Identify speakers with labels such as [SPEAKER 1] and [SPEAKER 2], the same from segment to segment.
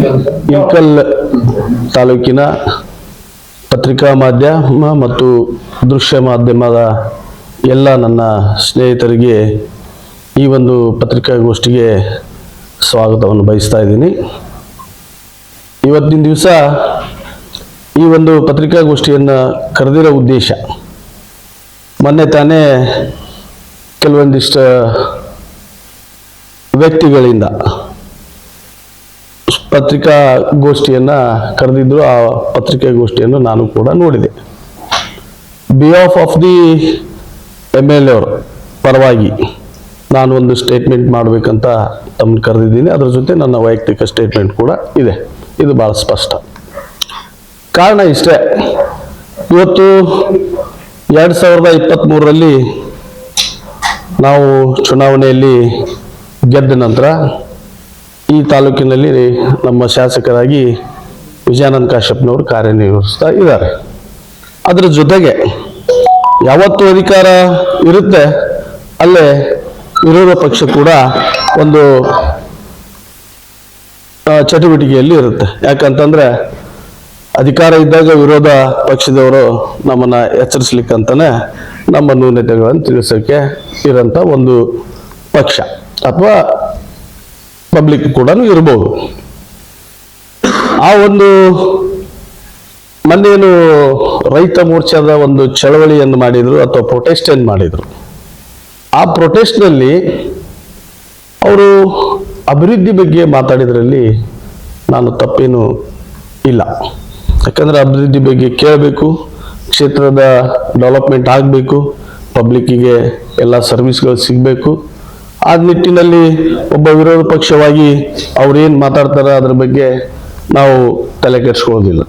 [SPEAKER 1] ಇಳ್ಕಲ್ ತಾಲೂಕಿನ ಪತ್ರಿಕಾ ಮಾಧ್ಯಮ ಮತ್ತು ದೃಶ್ಯ ಮಾಧ್ಯಮದ ಎಲ್ಲ ನನ್ನ ಸ್ನೇಹಿತರಿಗೆ ಈ ಒಂದು ಪತ್ರಿಕಾಗೋಷ್ಠಿಗೆ ಸ್ವಾಗತವನ್ನು ಬಯಸ್ತಾ ಇದ್ದೀನಿ. ಇವತ್ತಿನ ದಿವಸ ಈ ಒಂದು ಪತ್ರಿಕಾಗೋಷ್ಠಿಯನ್ನು ಕರೆದಿರೋ ಉದ್ದೇಶ, ಮೊನ್ನೆ ತಾನೇ ಕೆಲವೊಂದಿಷ್ಟು ವ್ಯಕ್ತಿಗಳಿಂದ ಪತ್ರಿಕಾಗೋಷ್ಠಿಯನ್ನು ಕರೆದಿದ್ರು, ಆ ಪತ್ರಿಕಾಗೋಷ್ಠಿಯನ್ನು ನಾನು ಕೂಡ ನೋಡಿದೆ. Behalf of the M L A ಪರವಾಗಿ ನಾನು ಒಂದು ಸ್ಟೇಟ್ಮೆಂಟ್ ಮಾಡಬೇಕಂತ ತಮ್ಮನ್ನು ಕರೆದಿದ್ದೀನಿ. ಅದರ ಜೊತೆ ನನ್ನ ವೈಯಕ್ತಿಕ ಸ್ಟೇಟ್ಮೆಂಟ್ ಕೂಡ ಇದೆ. ಇದು ಭಾಳ ಸ್ಪಷ್ಟ. ಕಾರಣ ಇಷ್ಟೇ. ಇವತ್ತು ಎರಡು ಸಾವಿರದ ಇಪ್ಪತ್ತ್ಮೂರರಲ್ಲಿ ನಾವು ಚುನಾವಣೆಯಲ್ಲಿ ಗೆದ್ದ ನಂತರ ಈ ತಾಲೂಕಿನಲ್ಲಿ ನಮ್ಮ ಶಾಸಕರಾಗಿ ವಿಜಯಾನಂದ ಕಾಶ್ಯಪ್ನವರು ಕಾರ್ಯನಿರ್ವಹಿಸ್ತಾ ಇದ್ದಾರೆ. ಅದರ ಜೊತೆಗೆ ಯಾವತ್ತು ಅಧಿಕಾರ ಇರುತ್ತೆ, ಅಲ್ಲೇ ವಿರೋಧ ಪಕ್ಷ ಕೂಡ ಒಂದು ಚಟುವಟಿಕೆಯಲ್ಲಿ ಇರುತ್ತೆ. ಯಾಕಂತಂದ್ರೆ ಅಧಿಕಾರ ಇದ್ದಾಗ ವಿರೋಧ ಪಕ್ಷದವರು ನಮ್ಮನ್ನ ಎಚ್ಚರಿಸ್ಲಿಕ್ಕಂತಾನೆ ನಮ್ಮ ನ್ಯೂನತೆಗಳನ್ನು ತಿಳಿಸೋಕೆ ಇರೋಂಥ ಒಂದು ಪಕ್ಷ. ಅಥವಾ ಪಬ್ಲಿಕ್ ಕೂಡ ಇರಬಹುದು ಆ ಒಂದು ಮೊನ್ನೇನು ರೈತ ಮೋರ್ಚಾದ ಒಂದು ಚಳವಳಿಯನ್ನು ಮಾಡಿದ್ರು ಅಥವಾ ಪ್ರೊಟೆಸ್ಟ್ ಏನು ಮಾಡಿದ್ರು. ಆ ಪ್ರೊಟೆಸ್ಟ್ನಲ್ಲಿ ಅವರು ಅಭಿವೃದ್ಧಿ ಬಗ್ಗೆ ಮಾತಾಡಿದ್ರಲ್ಲಿ ನಾನು ತಪ್ಪೇನು ಇಲ್ಲ. ಯಾಕಂದ್ರೆ ಅಭಿವೃದ್ಧಿ ಬಗ್ಗೆ ಕೇಳಬೇಕು, ಕ್ಷೇತ್ರದ ಡೆವಲಪ್ಮೆಂಟ್ ಆಗಬೇಕು ಪಬ್ಲಿಕ್ಕಿಗೆ ಎಲ್ಲ ಸರ್ವಿಸ್ಗಳು ಸಿಗಬೇಕು. ಆ ನಿಟ್ಟಿನಲ್ಲಿ ಒಬ್ಬ ವಿರೋಧ ಪಕ್ಷವಾಗಿ ಅವ್ರೇನು ಮಾತಾಡ್ತಾರೆ ಅದ್ರ ಬಗ್ಗೆ ನಾವು ತಲೆ ಕೆಡಿಸ್ಕೊಳ್ಳೋದಿಲ್ಲ.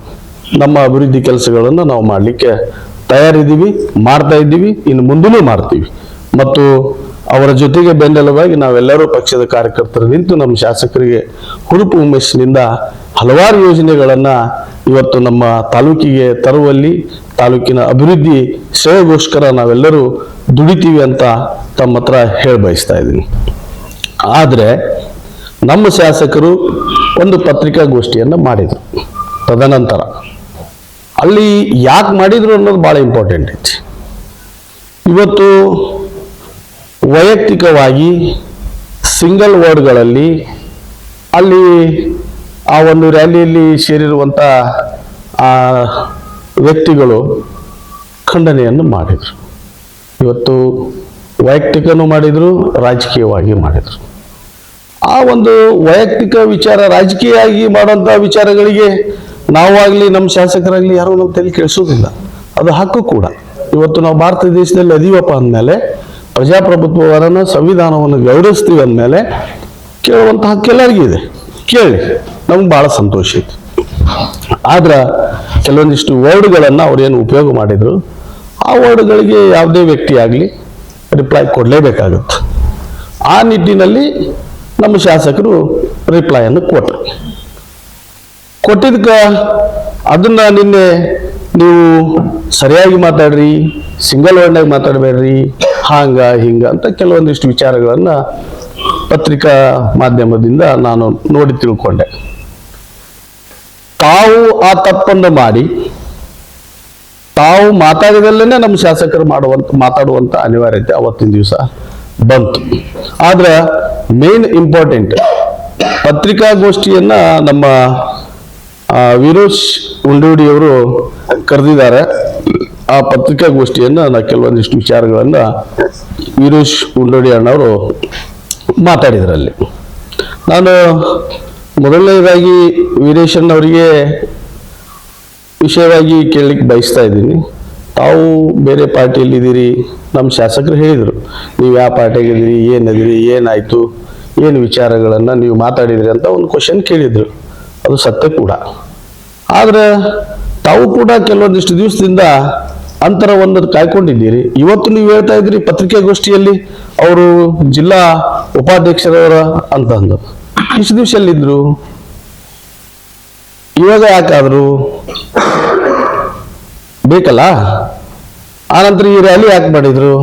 [SPEAKER 1] ನಮ್ಮ ಅಭಿವೃದ್ಧಿ ಕೆಲಸಗಳನ್ನು ನಾವು ಮಾಡಲಿಕ್ಕೆ ತಯಾರಿದ್ದೀವಿ, ಮಾಡ್ತಾ ಇದ್ದೀವಿ, ಇನ್ನು ಮುಂದೂ ಮಾಡ್ತೀವಿ. ಮತ್ತು ಅವರ ಜೊತೆಗೆ ಬೆನ್ನೆಲುಬಾಗಿ ನಾವೆಲ್ಲರೂ ಪಕ್ಷದ ಕಾರ್ಯಕರ್ತರು ನಿಂತು ನಮ್ಮ ಶಾಸಕರಿಗೆ ಹುರುಪು ಉಮೇಶ್ನಿಂದ ಹಲವಾರು ಯೋಜನೆಗಳನ್ನು ಇವತ್ತು ನಮ್ಮ ತಾಲೂಕಿಗೆ ತರುವಲ್ಲಿ ತಾಲೂಕಿನ ಅಭಿವೃದ್ಧಿ ಶ್ರೇಯಗೋಸ್ಕರ ನಾವೆಲ್ಲರೂ ದುಡಿತೀವಿ ಅಂತ ತಮ್ಮ ಹತ್ರ ಹೇಳಿ ಬಯಸ್ತಾ ಇದ್ದೀನಿ. ಆದರೆ ನಮ್ಮ ಶಾಸಕರು ಒಂದು ಪತ್ರಿಕಾಗೋಷ್ಠಿಯನ್ನು ಮಾಡಿದರು. ತದನಂತರ ಅಲ್ಲಿ ಯಾಕೆ ಮಾಡಿದರು ಅನ್ನೋದು ಭಾಳ ಇಂಪಾರ್ಟೆಂಟ್ ಐತಿ. ಇವತ್ತು ವೈಯಕ್ತಿಕವಾಗಿ ಸಿಂಗಲ್ ವರ್ಡ್ಗಳಲ್ಲಿ ಅಲ್ಲಿ ಆ ಒಂದು ರ್ಯಾಲಿಯಲ್ಲಿ ಸೇರಿರುವಂಥ ಆ, ವ್ಯಕ್ತಿಗಳು ಖಂಡನೆಯನ್ನು ಮಾಡಿದರು. ಇವತ್ತು ವೈಯಕ್ತಿಕನೂ ಮಾಡಿದರು, ರಾಜಕೀಯವಾಗಿ ಮಾಡಿದರು. ಆ ಒಂದು ವೈಯಕ್ತಿಕ ವಿಚಾರ ರಾಜಕೀಯವಾಗಿ ಮಾಡುವಂಥ ವಿಚಾರಗಳಿಗೆ ನಾವಾಗಲಿ ನಮ್ಮ ಶಾಸಕರಾಗಲಿ ಯಾರೂ ನಮ್ಮ ತಲೆ ಕೇಳಿಸೋದಿಲ್ಲ ಅದು ಹಕ್ಕು ಕೂಡ. ಇವತ್ತು ನಾವು ಭಾರತ ದೇಶದಲ್ಲಿ ಅದೀವಪ್ಪ ಅಂದಮೇಲೆ ಪ್ರಜಾಪ್ರಭುತ್ವವನ್ನು, ಸಂವಿಧಾನವನ್ನು ಗೌರವಿಸ್ತೀವಿ ಅಂದಮೇಲೆ ಕೇಳುವಂತಹ ಇದೆ. ಕೇಳಿ, ನಮ್ಗೆ ಭಾಳ ಸಂತೋಷ ಐತಿ. ಆದ್ರೆ ಕೆಲವೊಂದಿಷ್ಟು ವರ್ಡ್ಗಳನ್ನು ಅವ್ರು ಏನು ಉಪಯೋಗ ಮಾಡಿದ್ರು, ಆ ವರ್ಡ್ಗಳಿಗೆ ಯಾವುದೇ ವ್ಯಕ್ತಿ ಆಗಲಿ ರಿಪ್ಲೈ ಕೊಡಲೇಬೇಕಾಗುತ್ತೆ. ಆ ನಿಟ್ಟಿನಲ್ಲಿ ನಮ್ಮ ಶಾಸಕರು ರಿಪ್ಲೈಯನ್ನು ಕೊಟ್ಟರು ಕೊಟ್ಟಿದ್ದಕ್ಕೆ ಅದನ್ನು ನಿನ್ನೆ ನೀವು ಸರಿಯಾಗಿ ಮಾತಾಡ್ರಿ ಸಿಂಗಲ್ ವರ್ಡ್ನಾಗಿ ಮಾತಾಡಬೇಡ್ರಿ ಹಾಂಗ, ಹಿಂಗ ಅಂತ ಕೆಲವೊಂದಿಷ್ಟು ವಿಚಾರಗಳನ್ನು ಪತ್ರಿಕಾ ಮಾಧ್ಯಮದಿಂದ ನಾನು ನೋಡಿ ತಿಳ್ಕೊಂಡೆ. ತಾವು ಆ ತಪ್ಪನ್ನು ಮಾಡಿ, ತಾವು ಮಾತಾಡಿದಲ್ಲೇ ನಮ್ಮ ಶಾಸಕರು ಮಾಡುವಂತ, ಮಾತಾಡುವಂತ ಅನಿವಾರ್ಯತೆ ಅವತ್ತಿನ ದಿವಸ ಬಂತು. ಆದ್ರೆ ಮೇನ್ ಇಂಪಾರ್ಟೆಂಟ್ ಪತ್ರಿಕಾಗೋಷ್ಠಿಯನ್ನ ನಮ್ಮ ವೀರೋಶ್ ಉಂಡೂಡಿಯವರು ಕರೆದಿದ್ದಾರೆ. ಆ ಪತ್ರಿಕಾಗೋಷ್ಠಿಯನ್ನು ನಾ ಕೆಲವೊಂದಿಷ್ಟು ವಿಚಾರಗಳನ್ನ ವೀರೇಶ್ ಉಂಡೋಡಿ ಅಣ್ಣವರು ಮಾತಾಡಿದ್ರಲ್ಲಿ. ನಾನು ಮೊದಲನೇದಾಗಿ ವೀರೇಶ್ ಅವರಿಗೆ ವಿಷಯವಾಗಿ ಕೇಳಲಿಕ್ಕೆ ಬಯಸ್ತಾ ಇದ್ದೀನಿ. ತಾವು ಬೇರೆ ಪಾರ್ಟಿಯಲ್ಲಿದ್ದೀರಿ, ನಮ್ಮ ಶಾಸಕರು ಹೇಳಿದರು. ನೀವು ಯಾವ ಪಾರ್ಟಿಯಾಗಿದ್ದೀರಿ ಏನದಿರಿ ಏನಾಯಿತು, ಏನು ವಿಚಾರಗಳನ್ನು ನೀವು ಮಾತಾಡಿದ್ರಿ ಅಂತ ಒಂದು ಕ್ವಶನ್ ಕೇಳಿದರು. ಅದು ಸತ್ಯ ಕೂಡ. ಆದರೆ ತಾವು ಕೂಡ ಕೆಲವೊಂದಿಷ್ಟು ದಿವಸದಿಂದ ಅಂತರವನ್ನು ಕಾಯ್ಕೊಂಡಿದ್ದೀರಿ. ಇವತ್ತು ನೀವು ಹೇಳ್ತಾ ಇದ್ದೀರಿ ಪತ್ರಿಕಾಗೋಷ್ಠಿಯಲ್ಲಿ ಅವರು ಜಿಲ್ಲಾ ಉಪಾಧ್ಯಕ್ಷರವರ ಅಂತ ಅಂದು. ಇಷ್ಟು ದಿವಸ ಎಲ್ಲಿದ್ರು? ಇವಾಗ ಯಾಕಾದ್ರು? ಬೇಕಲ್ಲ? ಆನಂತರ ಈ ರ್ಯಾಲಿ ಯಾಕೆ ಮಾಡಿದ್ರು?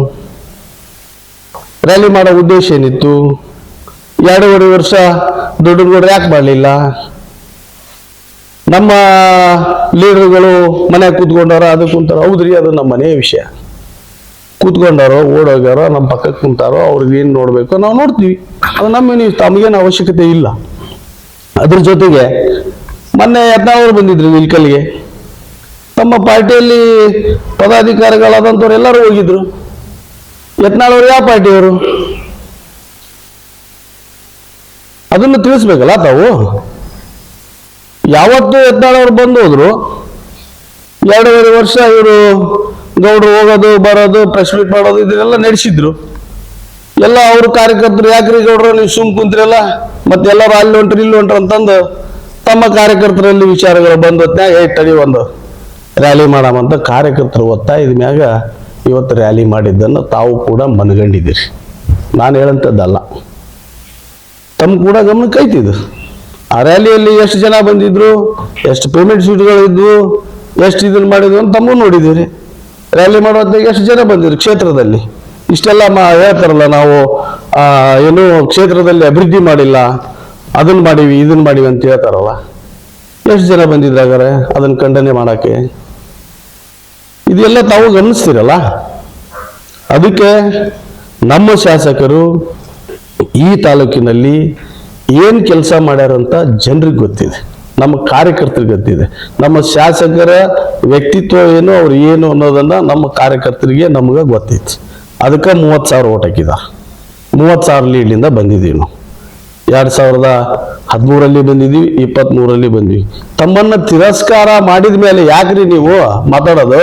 [SPEAKER 1] ರ್ಯಾಲಿ ಮಾಡೋ ಉದ್ದೇಶ ಏನಿತ್ತು? ಎರಡೂವರೆ ವರ್ಷ ದೊಡ್ಡ ಯಾಕೆ ಮಾಡಲಿಲ್ಲ? ನಮ್ಮ ಲೀಡರ್ಗಳು ಮನೆ ಕೂತ್ಕೊಂಡಾರ ಅದು ಕುಂತಾರ. ಹೌದ್ರಿ, ಅದು ನಮ್ಮ ಮನೆಯ ವಿಷಯ. ಕೂತ್ಕೊಂಡಾರೋ, ಓಡೋಗ್ಯಾರೋ, ನಮ್ಮ ಪಕ್ಕಕ್ಕೆ ಕುಂತಾರೋ, ಅವ್ರಿಗೆ ಏನು ನೋಡಬೇಕು ನಾವು ನೋಡ್ತೀವಿ. ಅದು ನಮ್ಮೇನು ತಮಗೇನು ಅವಶ್ಯಕತೆ ಇಲ್ಲ. ಅದ್ರ ಜೊತೆಗೆ ಮೊನ್ನೆ ಯತ್ನಾವ್ರು ಬಂದಿದ್ರು ಇಲ್ಕಲ್ಗೆ. ತಮ್ಮ ಪಾರ್ಟಿಯಲ್ಲಿ ಪದಾಧಿಕಾರಿಗಳಾದಂಥವ್ರು ಎಲ್ಲರೂ ಹೋಗಿದ್ರು. ಯತ್ನಾಳವ್ರು ಯಾವ ಪಾರ್ಟಿಯವರು? ಅದನ್ನು ತಿಳಿಸ್ಬೇಕಲ್ಲ ತಾವು? ಯಾವತ್ತು ಯತ್ನಾಳವ್ರು ಬಂದು ಹೋದ್ರು ಎರಡೂವರೆ ವರ್ಷ ಇವರು ಗೌಡ್ರು ಹೋಗೋದು, ಬರೋದು ಪ್ರೆಸ್ ಮೀಟ್ ಮಾಡೋದು, ಇದನ್ನೆಲ್ಲ ನಡೆಸಿದ್ರು. ಎಲ್ಲ ಅವ್ರ ಕಾರ್ಯಕರ್ತರು ಯಾಕ್ರಿ ಗೌಡ್ರು? ನೀವು ಸುಮ್ ಕುಂತ್ರಲ್ಲ? ಮತ್ತೆ ಎಲ್ಲರೂ ಅಲ್ಲಿ ಹೊಂಟ್ರಿ, ಇಲ್ಲಿ ಹೊಂಟ್ರಿ ಅಂತಂದು ತಮ್ಮ ಕಾರ್ಯಕರ್ತರಲ್ಲಿ ವಿಚಾರಗಳು ಬಂದ ಹೊತ್ನ್ಯಾಗ ಏ ತಡಿ ಒಂದು ರ್ಯಾಲಿ ಮಾಡಾಮಂತ ಕಾರ್ಯಕರ್ತರು ಒತ್ತಾಯದ ಮ್ಯಾಗ ಇವತ್ತು ರ್ಯಾಲಿ ಮಾಡಿದ್ದನ್ನು ತಾವು ಕೂಡ ಮನಗಂಡಿದ್ದೀರಿ. ನಾನು ಹೇಳಂಥದ್ದಲ್ಲ. ತಮ್ಮ ಕೂಡ ಗಮನಕ್ಕೆ ಐತಿದು ಆ ರ್ಯಾಲಿಯಲ್ಲಿ ಎಷ್ಟು ಜನ ಬಂದಿದ್ರು, ಎಷ್ಟು ಪೇಮೆಂಟ್ ಸೀಟ್ಗಳಿದ್ವು ಎಷ್ಟು ಇದನ್ನ ಮಾಡಿದ್ವು ಅಂತ ತಮ್ಮೂ ನೋಡಿದ್ದೀರಿ. ರ್ಯಾಲಿ ಮಾಡುವಂತಾಗ ಎಷ್ಟು ಜನ ಬಂದಿದ್ರು ಕ್ಷೇತ್ರದಲ್ಲಿ? ಇಷ್ಟೆಲ್ಲ ಮಾ ಹೇಳ್ತಾರಲ್ಲ ನಾವು ಏನು ಕ್ಷೇತ್ರದಲ್ಲಿ ಅಭಿವೃದ್ಧಿ ಮಾಡಿಲ್ಲ ಅದನ್ನ ಮಾಡೀವಿ ಇದನ್ನ ಮಾಡೀವಿ ಅಂತ ಹೇಳ್ತಾರಲ್ಲ. ಎಷ್ಟು ಜನ ಬಂದಿದ್ರಾಗಾರೆ ಅದನ್ನ ಖಂಡನೆ ಮಾಡೋಕ್ಕೆ? ಇದೆಲ್ಲ ತಾವು ಗಮನಿಸ್ತೀರಲ್ಲ? ಅದಕ್ಕೆ ನಮ್ಮ ಶಾಸಕರು ಈ ತಾಲೂಕಿನಲ್ಲಿ ಏನು ಕೆಲಸ ಮಾಡ್ಯಾರಂತ ಜನರಿಗೆ ಗೊತ್ತಿದೆ. ನಮ್ಮ ಕಾರ್ಯಕರ್ತರಿಗೆ ಗೊತ್ತಿದೆ. ನಮ್ಮ ಶಾಸಕರ ವ್ಯಕ್ತಿತ್ವ ಏನು, ಅವ್ರು ಏನು ಅನ್ನೋದನ್ನ ನಮ್ಮ ಕಾರ್ಯಕರ್ತರಿಗೆ ನಮ್ಗೆ ಗೊತ್ತಿತ್ತು. ಅದಕ್ಕೆ ಮೂವತ್ತು ಸಾವಿರ ಓಟ್ ಹಾಕಿದ. ಮೂವತ್ತು ಸಾವಿರ ಲೀಡ್ಲಿಂದ ಬಂದಿದ್ದೀವಿ ನಾವು. ಎರಡು ಸಾವಿರದ ಹದಿಮೂರಲ್ಲಿ ಬಂದಿದ್ದೀವಿ ಇಪ್ಪತ್ತ್ಮೂರಲ್ಲಿ ಬಂದ್ವಿ. ತಮ್ಮನ್ನ ತಿರಸ್ಕಾರ ಮಾಡಿದ ಮೇಲೆ ಯಾಕ್ರಿ ನೀವು ಮಾತಾಡೋದು?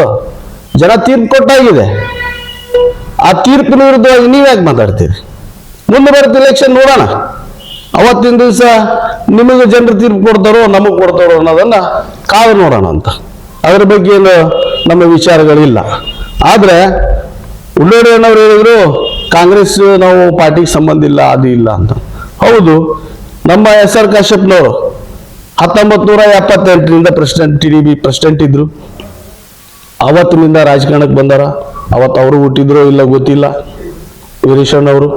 [SPEAKER 1] ಜನ ತೀರ್ಪು ಕೊಟ್ಟಾಗಿದೆ. ಆ ತೀರ್ಪಿನ ವಿರುದ್ಧವಾಗಿ ನೀವು ಯಾಕೆ ಮಾತಾಡ್ತೀರಿ? ಮುಂದೆ ಬರುತ್ತೆ ಎಲೆಕ್ಷನ್ ನೋಡೋಣ. ಅವತ್ತಿನ ದಿವಸ ನಿಮಗೆ ಜನರು ತೀರ್ಪು ಕೊಡ್ತಾರೋ, ನಮಗೆ ಕೊಡ್ತಾರೋ ಅನ್ನೋದನ್ನ ಕಾದು ನೋಡೋಣ ಅಂತ. ಅದರ ಬಗ್ಗೆ ಏನು ನಮ್ಮ ವಿಚಾರಗಳಿಲ್ಲ. ಆದರೆ ಉಳ್ಳೋಡಿ ಅಣ್ಣವ್ರು ಹೇಳಿದ್ರು, ಕಾಂಗ್ರೆಸ್ ನಾವು ಪಾರ್ಟಿಗೆ ಸಂಬಂಧ ಇಲ್ಲ, ಅದು ಇಲ್ಲ ಅಂತ. ಹೌದು, ನಮ್ಮ ಎಸ್ ಆರ್ ಕಾಶ್ಯಪ್ನವರು ಹತ್ತೊಂಬತ್ತು ನೂರ ಎಪ್ಪತ್ತೆಂಟರಿಂದ president, T D B president ಇದ್ರು. ಅವತ್ತಿನಿಂದ ರಾಜಕಾರಣಕ್ಕೆ ಬಂದಾರ. ಅವತ್ತು ಅವರು ಹುಟ್ಟಿದ್ರು ಇಲ್ಲ ಗೊತ್ತಿಲ್ಲ. ವೀರೇಶಣ್ಣವರು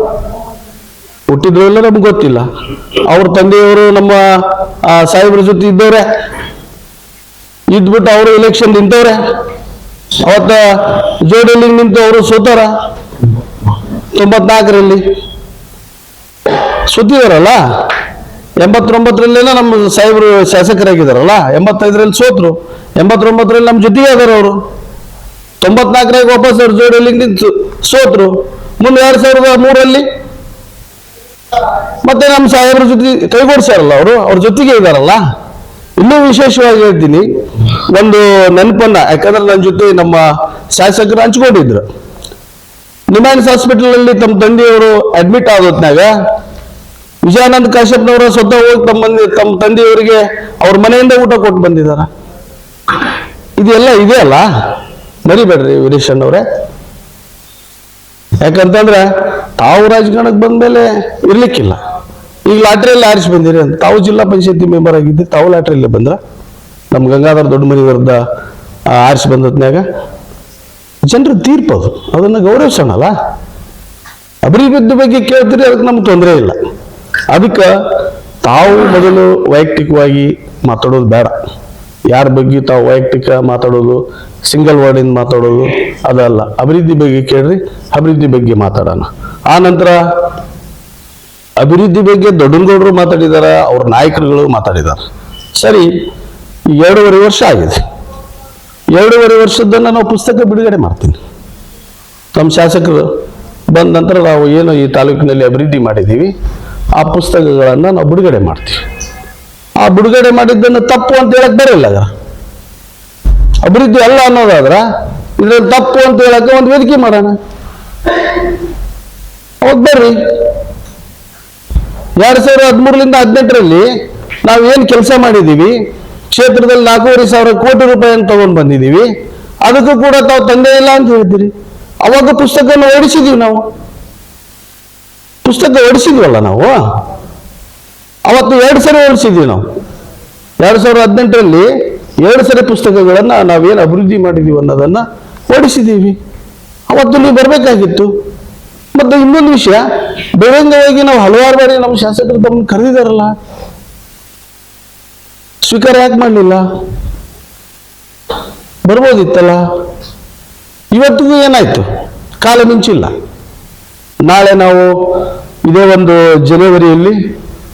[SPEAKER 1] ಹುಟ್ಟಿದ್ರು ಇಲ್ಲ ನಮ್ಗೆ ಗೊತ್ತಿಲ್ಲ. ಅವ್ರ ತಂದೆಯವರು ನಮ್ಮ ಸಾಹೇಬ್ರ ಜೊತೆ ಇದ್ದವ್ರೆ. ಇದ್ಬಿಟ್ಟು ಅವರು ಎಲೆಕ್ಷನ್ ನಿಂತವ್ರೆ. ಅವತ್ತ ಜೋಡಿಯಲ್ಲಿ ನಿಂತು ಅವರು ಸೋತಾರ. ತೊಂಬತ್ನಾಲ್ಕರಲ್ಲಿ. ಸುತ್ತಿದಾರಲ್ಲ ಎಂಬತ್ತೊಂಬತ್ತರಲ್ಲೇನ ನಮ್ಮ ಸಾಹೇಬರು ಶಾಸಕರಾಗಿದ್ದಾರಲ್ಲ ಎಂಬತ್ತೈದರಲ್ಲಿ ಸೋತ್ರು. ಎಂಬತ್ತೊಂಬತ್ತರಲ್ಲಿ ನಮ್ಮ ಜೊತೆಗೆ ಅದಾರ ಅವರು. ತೊಂಬತ್ನಾಲ್ಕರಾಗ ವಾಪಸ್ ಅವ್ರ ಜೋಡಿಯಲ್ಲಿ ನಿಂತು ಸೋತರು. ಮುಂದೆ ಎರಡ್ ಸಾವಿರದ ಮೂರಲ್ಲಿ ಮತ್ತೆ ನಮ್ಮ ಸಾಹೇಬ್ರ ಜೊತೆ ಕೈಗೂಡಿಸ್ಯಾರಲ್ಲ ಅವರು? ಅವ್ರ ಜೊತೆಗೆ ಇದಾರಲ್ಲ? ಇನ್ನೂ ವಿಶೇಷವಾಗಿ ಹೇಳ್ತೀನಿ, ಒಂದು ನೆನಪನ್ನ, ಯಾಕಂದ್ರೆ ನನ್ನ ಜೊತೆ ನಮ್ಮ ಶಾಸಕರು ಹಂಚ್ಕೊಂಡಿದ್ರು. ನಿಮ್ಯಾನ್ಸ್ ಹಾಸ್ಪಿಟಲ್ ಅಲ್ಲಿ ತಮ್ಮ ತಂದೆಯವರು ಅಡ್ಮಿಟ್ ಆದೊತ್ನಾಗ ವಿಜಯಾನಂದ ಕಾಶ್ಯಪ್ನವರ ಸ್ವತಃ ಹೋಗಿ ತಮ್ಮ ಮಂದಿ ತಮ್ಮ ತಂದೆಯವರಿಗೆ ಅವ್ರ ಮನೆಯಿಂದ ಊಟ ಕೊಟ್ಟು ಬಂದಿದಾರ ಇದೆಲ್ಲ ಇದೆ ಅಲ್ಲ? ಮರಿಬೇಡ್ರಿ ವೀರೇಶ್ ಅಣ್ಣವ್ರೆ. ಯಾಕಂತಂದ್ರೆ ತಾವು ರಾಜಕಾರಣಕ್ಕೆ ಬಂದ್ಮೇಲೆ ಇರ್ಲಿಕ್ಕಿಲ್ಲ. ಈಗ ಲಾಟ್ರಿಯಲ್ಲಿ ಆರಿಸಿ ಬಂದಿರಿ ಅಂತ. ತಾವು ಜಿಲ್ಲಾ ಪಂಚಾಯತಿ ಮೆಂಬರ್ ಆಗಿದ್ದು, ತಾವು ಲಾಟ್ರಿಯಲ್ಲಿ ಬಂದ್ರ. ನಮ್ಮ ಗಂಗಾಧರ ದೊಡ್ಡ ಮನಿ ವಿರುದ್ಧ ಆರಿಸಿ ಬಂದತ್ನ್ಯಾಗ ಜನರ ತೀರ್ಪು ಅದು. ಅದನ್ನು ಗೌರವಿಸೋಣಲ್ಲ. ಅಭಿವೃದ್ಧಿ ಬಗ್ಗೆ ಕೇಳ್ತೀರಿ, ಅದಕ್ಕೆ ನಮ್ಗೆ ತೊಂದರೆ ಇಲ್ಲ. ಅದಕ್ಕೆ ತಾವು ಮೊದಲು ವೈಯಕ್ತಿಕವಾಗಿ ಮಾತಾಡೋದು ಬೇಡ. ಯಾರ ಬಗ್ಗೆ ತಾವು ವೈಯಕ್ತಿಕ ಮಾತಾಡೋದು ಸಿಂಗಲ್ ವರ್ಡಿಂದ ಮಾತಾಡೋದು ಅದಲ್ಲ. ಅಭಿವೃದ್ಧಿ ಬಗ್ಗೆ ಕೇಳ್ರಿ, ಅಭಿವೃದ್ಧಿ ಬಗ್ಗೆ ಮಾತಾಡೋಣ. ಆ ನಂತರ ಅಭಿವೃದ್ಧಿ ಬಗ್ಗೆ ದೊಡ್ಡನಗೌಡರು ಮಾತಾಡಿದಾರ, ಅವ್ರ ನಾಯಕರುಗಳು ಮಾತಾಡಿದಾರ. ಸರಿ ಎರಡೂವರೆ ವರ್ಷ ಆಗಿದೆ. ಎರಡೂವರೆ ವರ್ಷದನ್ನ ನಾವು ಪುಸ್ತಕ ಬಿಡುಗಡೆ ಮಾಡ್ತೀನಿ. ನಮ್ಮ ಶಾಸಕರು ಬಂದ ನಂತರ ನಾವು ಏನು ಈ ತಾಲೂಕಿನಲ್ಲಿ ಅಭಿವೃದ್ಧಿ ಮಾಡಿದ್ದೀವಿ, ಆ ಪುಸ್ತಕಗಳನ್ನು ನಾವು ಬಿಡುಗಡೆ ಮಾಡ್ತೀವಿ. ಆ ಬಿಡುಗಡೆ ಮಾಡಿದ್ದನ್ನು ತಪ್ಪು ಅಂತ ಹೇಳಕ್ ಬರಲ್ಲ. ಅದ ಅಭಿವೃದ್ಧಿ ಅಲ್ಲ ಅನ್ನೋದಾದ್ರೆ ಇದ್ರಲ್ಲಿ ತಪ್ಪು ಅಂತ ಹೇಳಕ್ಕೆ ಒಂದು ವೇದಿಕೆ ಮಾಡೋಣ. ಅವಾಗ ಬರ್ರಿ. ಎರಡ್ ಸಾವಿರದ ಹದಿಮೂರರಿಂದ ಹದಿನೆಂಟರಲ್ಲಿ ನಾವು ಏನು ಕೆಲಸ ಮಾಡಿದ್ದೀವಿ ಕ್ಷೇತ್ರದಲ್ಲಿ ನಾಲ್ಕೂವರೆ ಸಾವಿರ ಕೋಟಿ ರೂಪಾಯಿಯನ್ನು ತಗೊಂಡು ಬಂದಿದ್ದೀವಿ ಅದಕ್ಕೂ ಕೂಡ ತಾವು ತಂದೆ ಇಲ್ಲ ಅಂತ ಹೇಳ್ತೀರಿ ಅವಾಗ ಪುಸ್ತಕವನ್ನು ಓಡಿಸಿದೀವಿ ನಾವು. ಪುಸ್ತಕ ಓಡಿಸಿದ್ವಲ್ಲ ನಾವು? ಅವತ್ತು ಎರಡು ಸರಿ ಓಡಿಸಿದ್ವಿ ನಾವು. ಎರಡು ಸಾವಿರದ ಹದಿನೆಂಟರಲ್ಲಿ ಎರಡು ಸರಿ ಪುಸ್ತಕಗಳನ್ನು ನಾವೇನು ಅಭಿವೃದ್ಧಿ ಮಾಡಿದ್ದೀವಿ ಅನ್ನೋದನ್ನ ಓಡಿಸಿದ್ದೀವಿ ಅವತ್ತು ನೀವು ಬರಬೇಕಾಗಿತ್ತು. ಮತ್ತೆ ಇನ್ನೊಂದು ವಿಷಯ ಬಹಿರಂಗವಾಗಿ ನಾವು ಹಲವಾರು ಬಾರಿ ನಮ್ಮ ಶಾಸಕರು ತಮ್ಮನ್ನು ಕರೆದಿದ್ದಾರಲ್ಲ ಸ್ವೀಕಾರ ಯಾಕೆ ಮಾಡಲಿಲ್ಲ? ಬರ್ಬೋದಿತ್ತಲ್ಲ? ಇವತ್ತಿಗೂ ಏನಾಯಿತು? ಕಾಲ ಮಿಂಚಿಲ್ಲ. ನಾಳೆ ನಾವು ಇದೇ ಒಂದು ಜನವರಿಯಲ್ಲಿ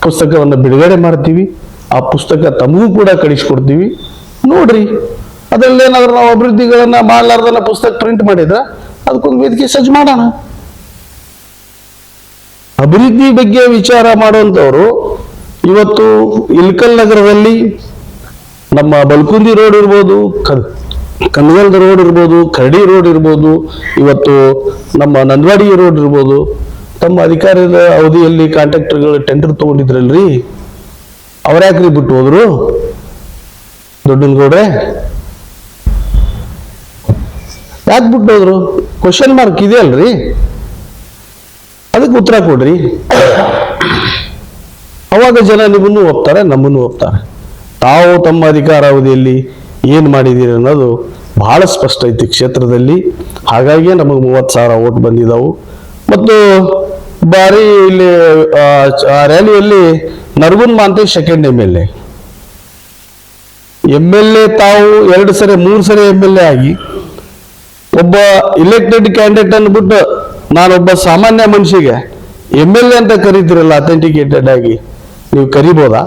[SPEAKER 1] ಪುಸ್ತಕವನ್ನು ಬಿಡುಗಡೆ ಮಾಡ್ತೀವಿ. ಆ ಪುಸ್ತಕ ತಮಗೂ ಕೂಡ ಕಳಿಸ್ಕೊಡ್ತೀವಿ. ನೋಡ್ರಿ. ಅದರಲ್ಲಿ ನಾವು ಅಭಿವೃದ್ಧಿಗಳನ್ನ ಮಾಡಲಾರ್ದನ್ನ ಪುಸ್ತಕ ಪ್ರಿಂಟ್ ಮಾಡಿದ್ರೆ ಅದಕ್ಕೊಂದು ವೇದಿಕೆ ಸಜ್ಜು ಮಾಡೋಣ. ಅಭಿವೃದ್ಧಿ ಬಗ್ಗೆ ವಿಚಾರ ಮಾಡುವಂಥವ್ರು ಇವತ್ತು ಇಲ್ಕಲ್ ನಗರದಲ್ಲಿ ನಮ್ಮ ಬಲ್ಕುಂದಿ ರೋಡ್ ಇರ್ಬೋದು ಕನಗಲ್ದ ರೋಡ್ ಇರ್ಬೋದು, ಕರಡಿ ರೋಡ್ ಇರ್ಬೋದು, ಇವತ್ತು ನಮ್ಮ ನಂದವಾಡಿ ರೋಡ್ ಇರ್ಬೋದು, ತಮ್ಮ ಅಧಿಕಾರದ ಅವಧಿಯಲ್ಲಿ ಕಾಂಟ್ರಾಕ್ಟರ್ಗಳು ಟೆಂಡರ್ ತಗೊಂಡಿದ್ರಲ್ರಿ? ಅವ್ರ್ಯಾಕ್ರಿ ಬಿಟ್ಟು ಹೋದ್ರು? ದೊಡ್ಡನಗೌಡ್ರೆ? ಯಾಕೆ ಬಿಟ್ಟು ಹೋದ್ರು ಕ್ವಶನ್ ಮಾರ್ಕ್ ಇದೆ ಅಲ್ರಿ ಅದಕ್ಕೆ ಉತ್ತರ ಕೊಡ್ರಿ. ಅವಾಗ ಜನ ನಿಮ್ಮನ್ನು ಒಪ್ತಾರೆ, ನಮ್ಮನ್ನು ಒಪ್ತಾರೆ. ತಾವು ತಮ್ಮ ಅಧಿಕಾರ ಅವಧಿಯಲ್ಲಿ ಏನು ಮಾಡಿದ್ದೀರಿ ಅನ್ನೋದು ಬಹಳ ಸ್ಪಷ್ಟ ಐತಿ ಕ್ಷೇತ್ರದಲ್ಲಿ. ಹಾಗಾಗಿ ನಮಗೆ ಮೂವತ್ತು ಸಾವಿರ ಓಟ್ ಬಂದಿದ್ದಾವು ಮತ್ತು ಬಾರಿ ಇಲ್ಲಿ ರ್ಯಾಲಿಯಲ್ಲಿ Nargund Mantesh second M L A M L A ತಾವು ಎರಡು ಸರಿ, ಮೂರು ಸರಿ ಎಂ ಎಲ್ ಎ ಆಗಿ ಒಬ್ಬ ಇಲೆಕ್ಟೆಡ್ ಕ್ಯಾಂಡಿಡೇಟ್ ಅಂದ್ಬಿಟ್ಟು ನಾನೊಬ್ಬ ಸಾಮಾನ್ಯ ಮನುಷ್ಯಗೆ ಎಂ ಎಲ್ ಎ ಅಂತ ಕರೀತಿರಲ್ಲ ಅಥೆಂಟಿಕೇಟೆಡ್ ಆಗಿ, ನೀವು ಕರಿಬೋದಾ?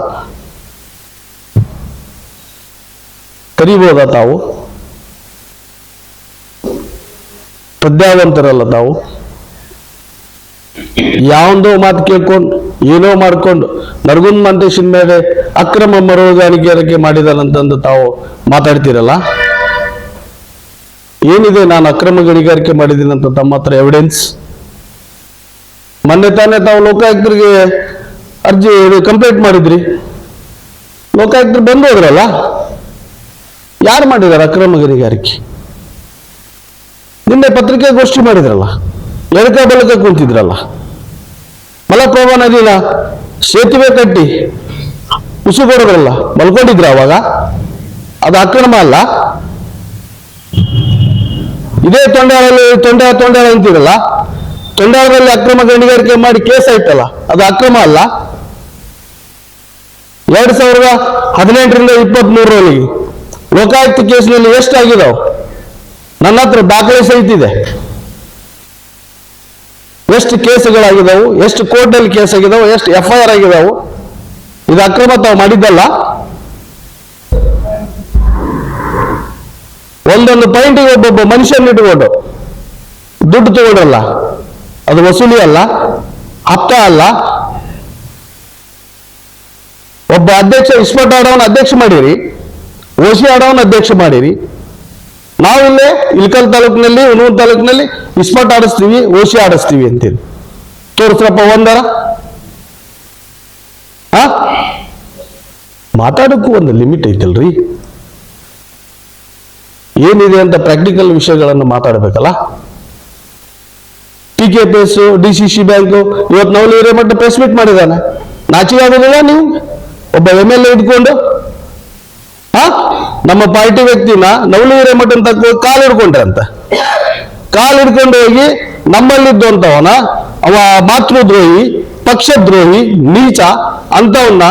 [SPEAKER 1] ಕರಿಬೋದಾ ತಾವು? ಪ್ರಜ್ಞಾವಂತರಲ್ಲ ತಾವು? ಯಾವಂದೋ ಮಾತು ಕೇಳ್ಕೊಂಡು, ಏನೋ ಮಾಡಿಕೊಂಡು, ನರಗುಂದ್ ಮಂತೇಶನ್ ಮೇಲೆ ಅಕ್ರಮ ಮರುಗಾಣಿಕೆ ಮಾಡಿದಾನಂತಂದು ತಾವು ಮಾತಾಡ್ತೀರಲ್ಲ? ಏನಿದೆ ನಾನು ಅಕ್ರಮ ಗಣಿಗಾರಿಕೆ ಮಾಡಿದ್ದೀನಿ ಅಂತ ತಮ್ಮ ಹತ್ರ ಎವಿಡೆನ್ಸ್ ಮೊನ್ನೆ ತಾನೇ ತಾವು ಲೋಕಾಯುಕ್ತರಿಗೆ ಅರ್ಜಿ ಕಂಪ್ಲೇಂಟ್ ಮಾಡಿದ್ರಿ. ಲೋಕಾಯುಕ್ತರು ಬಂದು ಹೋದ್ರಲ್ಲ? ಯಾರು ಮಾಡಿದಾರೆ ಅಕ್ರಮ ಗಣಿಗಾರಿಕೆ? ನಿನ್ನೆ ಪತ್ರಿಕಾಗೋಷ್ಠಿ ಮಾಡಿದ್ರಲ್ಲ? ಎಡಕ ಬಲಕ ಕುಂತಿದ್ರಲ್ಲ. ಮಲಪ್ರಭಾ ನದಿನ ಸೇತುವೆ ಕಟ್ಟಿ ಉಸುಗೊಡೋದ್ರಲ್ಲ ಮಲ್ಕೊಂಡಿದ್ರ ಅವಾಗ? ಅದು ಅಕ್ರಮ ಅಲ್ಲ? ಇದೇ ತೊಂಡಾಳಲ್ಲಿ ತೊಂಡ ತೊಂಡಾಳ ಅಂತಿರಲ್ಲ? ತೊಂಡಾಳದಲ್ಲಿ ಅಕ್ರಮ ಗಣಿಗಾರಿಕೆ ಮಾಡಿ ಕೇಸ್ ಆಯ್ತಲ್ಲ, ಅದು ಅಕ್ರಮ ಅಲ್ಲ? ಎರಡ್ ಸಾವಿರದ ಹದಿನೆಂಟರಿಂದ ಇಪ್ಪತ್ತ್ ಮೂರರಲ್ಲಿ ಲೋಕಾಯುಕ್ತ ಕೇಸ್ನಲ್ಲಿ ಎಷ್ಟಾಗಿದಾವ್? ನನ್ನ ಹತ್ರ ದಾಖಲೆ ಸಹಿತ ಇದೆ. ಎಷ್ಟು ಕೇಸುಗಳಾಗಿದಾವು, ಎಷ್ಟು ಕೋರ್ಟಲ್ಲಿ ಕೇಸ್ ಆಗಿದಾವು ಎಷ್ಟು ಎಫ್ ಐ ಆರ್ ಆಗಿದಾವು, ಇದು ಅಕ್ರಮ ತಾವು ಮಾಡಿದ್ದಲ್ಲ? ಒಂದೊಂದು ಪಾಯಿಂಟಿಗೆ ಒಬ್ಬೊಬ್ಬ ಮನುಷ್ಯನ ಇಟ್ಕೊಂಡು ದುಡ್ಡು ತಗೊಂಡ್ರಲ್ಲ ಅದು ವಸೂಲಿ ಅಲ್ಲ ಅಪ್ಪ ಅಲ್ಲ. ಒಬ್ಬ ಅಧ್ಯಕ್ಷ, ಇಸ್ಪಟ್ ಆಡೋನ್ ಅಧ್ಯಕ್ಷ ಮಾಡಿರಿ ಓಸಿ ಆಡೋನ್ ಅಧ್ಯಕ್ಷ ಮಾಡಿರಿ ನಾವಿಲ್ಲೇ ಇಲ್ಕಲ್ ತಾಲೂಕಿನಲ್ಲಿ ಉನೂರ್ ತಾಲೂಕಿನಲ್ಲಿ ಇಸ್ಪಟ್ ಆಡಿಸ್ತೀವಿ, ಓಸಿ ಆಡಿಸ್ತೀವಿ ಅಂತೀವಿ ತೋರಿಸ್ರಪ್ಪ ಒಂದರ? ಆ? ಮಾತಾಡೋಕ್ಕೂ ಒಂದು ಲಿಮಿಟ್ ಐತಲ್ರಿ. ಏನಿದೆ ಅಂತ ಪ್ರಾಕ್ಟಿಕಲ್ ವಿಷಯಗಳನ್ನು ಮಾತಾಡಬೇಕಲ್ಲ? T K P S D C C bank ಇವತ್ತು ನಾವು ಹಿರೇಮಠ ಪ್ರೆಸ್ ಮೀಟ್ ಮಾಡಿದಾನೆ ನಾಚಿಗೆ ಆಗೋದಿಲ್ಲ ನೀವು? ಒಬ್ಬ ಎಂ ಎಲ್ ಎ ಇಟ್ಕೊಂಡು ನಮ್ಮ ಪಾರ್ಟಿ ವ್ಯಕ್ತಿನ ನವಲಿ ಹಿರೇಮಠ ಅಂತ ಕಾಲು ಹಿಡ್ಕೊಂಡ್ರಂತ. ಕಾಲು ಹಿಡ್ಕೊಂಡು ಹೋಗಿ ನಮ್ಮಲ್ಲಿದ್ದಂಥವನ, ಅವ ಮಾತೃದ್ರೋಹಿ, ಪಕ್ಷದ್ರೋಹಿ, ನೀಚ ಅಂತವನ್ನ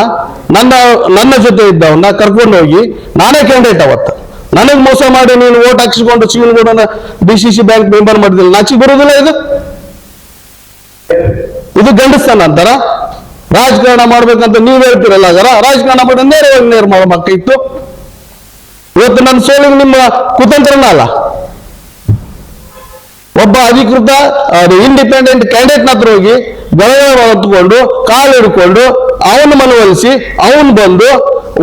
[SPEAKER 1] ನನ್ನ ನನ್ನ ಜೊತೆ ಇದ್ದವನ್ನ ಕರ್ಕೊಂಡು ಹೋಗಿ ನಾನೇ ಕ್ಯಾಂಡಿಡೇಟ್ ಅವತ್ತ. ನನಗೆ ಮೋಸ ಮಾಡಿ ನೀನು ಓಟ್ ಹಾಕಿಸ್ಕೊಂಡು ಶಿವನಗೌಡನ D C C bank member ಮಾಡಿದಿಲ್ಲ ನಾಚಿಗೆ ಬರುವುದಿಲ್ಲ ಇದು? ಇದು ಗಂಡಸ್ತಾನ ಅಂತಾರ. ರಾಜಕಾರಣ ಮಾಡ್ಬೇಕಂತ ನೀವ್ ಹೇಳ್ತೀರಲ್ಲ ಅದರ ರಾಜಕಾರಣ ಮಾಡಿ ನೇರವಾಗಿ ನೇರ ಮಾಡಬೇಕಾಗಿತ್ತು ಇವತ್ತು ನನ್ನ ಸೋಲಿಗೆ ನಿಮ್ಮ ಕುತಂತ್ರನ ಅಲ್ಲ. ಒಬ್ಬ ಅಧಿಕೃತ ಇಂಡಿಪೆಂಡೆಂಟ್ ಕ್ಯಾಂಡಿಡೇಟ್ ಹತ್ರ ಹೋಗಿ ಬೆಳಗಾವಿ ಹೊತ್ಕೊಂಡು, ಕಾಲು ಹಿಡ್ಕೊಂಡು, ಅವನ ಮನವೊಲಿಸಿ, ಅವನು ಬಂದು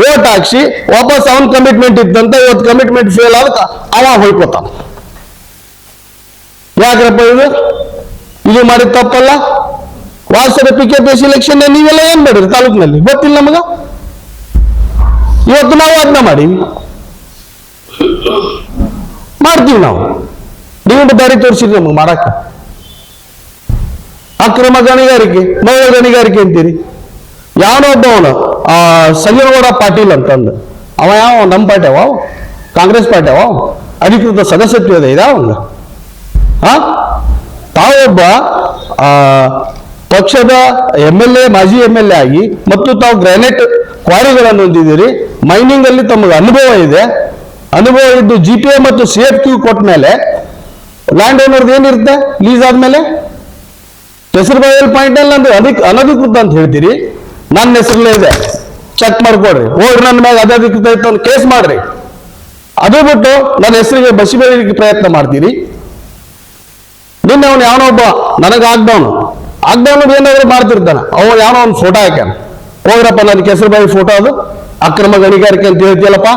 [SPEAKER 1] ಓಟ್ ಹಾಕ್ಸಿ, ವಾಪಸ್ ಅವನ್ ಕಮಿಟ್ಮೆಂಟ್ ಇದ್ದಂತ ಇವತ್ತು ಕಮಿಟ್ಮೆಂಟ್ ಫೇಲ್ ಆದ ಅವ ಹೊಯ್ಕೋತಾನ. ಯಾಕ್ರಪ್ಪ ಇದು? ಇದು ಮಾಡಿದ ತಪ್ಪಲ್ಲ? ವಾಸದ P K P S election ನೀವೆಲ್ಲ ಏನ್ ಮಾಡಿರಿ ತಾಲೂಕಿನಲ್ಲಿ? ಗೊತ್ತಿಲ್ಲ ನಮಗ? ಇವತ್ತು ನಾವು ಅದನ್ನ ಮಾಡೀವಿ ಮಾಡ್ತೀವಿ ನಾವು. ನೀವು ದಾರಿ ತೋರಿಸಿರಿ ನಮ್ಗೆ ಮಾಡಕ್ಕ? ಅಕ್ರಮ ಗಣಿಗಾರಿಕೆ ಮೌಲ ಗಣಿಗಾರಿಕೆ ಅಂತೀರಿ. ಯಾವನೋ ಒಬ್ಬವನು, ಆ, ಸಂಜನಗೌಡ ಪಾಟೀಲ್ ಅಂತಂದು. ಅವ ಯಾವ, ನಮ್ಮ ಪಾರ್ಟಿ ಅವ? ಕಾಂಗ್ರೆಸ್ ಪಾರ್ಟಿ ಅವ? ಅಧಿಕೃತ ಸದಸ್ಯತ್ವ ಇದೆ ಇದಾವ ಹಾ ತಾವೊಬ್ಬ ಆ, ಪಕ್ಷದ ಎಂ ಎಲ್ ಎ ಮಾಜಿ ಎಂ ಎಲ್ ಎ ಆಗಿ, ಮತ್ತು ತಾವು ಗ್ರಾನೈಟ್ ಕ್ವಾರಿಗಳನ್ನು ಹೊಂದಿದ್ದೀರಿ. ಮೈನಿಂಗ್ ಅಲ್ಲಿ ತಮಗೆ ಅನುಭವ ಇದೆ. ಅನುಭವ ಇದ್ದು ಜಿ ಪಿ ಎ ಮತ್ತು ಸಿ ಎಫ್ ಕ್ಯೂ ಕೊಟ್ಟ ಮೇಲೆ ಲ್ಯಾಂಡ್ ಓನರ್ದು ಏನಿರುತ್ತೆ? ಲೀಸ್ ಆದ್ಮೇಲೆ? ಕೆಸರುಬಾಯಲ್ಲಿ ಪಾಯಿಂಟ್ ಅಲ್ಲಿ ನಂದು ಅಧಿಕ ಅನಧಿಕೃತ ಅಂತ ಹೇಳ್ತೀರಿ. ನನ್ನ ಹೆಸರಲ್ಲೇ ಇದೆ. ಚೆಕ್ ಮಾಡ್ಕೊಡ್ರಿ. ಹೋಗ್ರಿ ನನ್ನ ಮ್ಯಾಗ ಅನಧಿಕೃತ ಇತ್ತು ಅಂತ ಕೇಸ್ ಮಾಡ್ರಿ. ಅದು ಬಿಟ್ಟು ನನ್ನ ಹೆಸರಿಗೆ ಬಸಿ ಬೆಳಿಲಿಕ್ಕೆ ಪ್ರಯತ್ನ ಮಾಡ್ತೀರಿ. ನಿನ್ನೆ ಅವನು ಒಬ್ಬ ನನಗೆ ಆಗ್ದವನು. ಆಗ್ದವನು ಏನಾದ್ರು ಮಾಡ್ತಿರ್ತಾನೆ. ಅವನು ಯಾವನೋ ಒಂದು ಫೋಟೋ ಹಾಕ್ಯಾನ. ಹೋಗ್ರಪ್ಪ ನನ್ನ ಕೆಸರುಬಾಯಿ ಫೋಟೋ ಅದು. ಅಕ್ರಮ ಗಣಿಗಾರಿಕೆ ಅಂತ ಹೇಳ್ತೀಯಲ್ಲಪ್ಪ.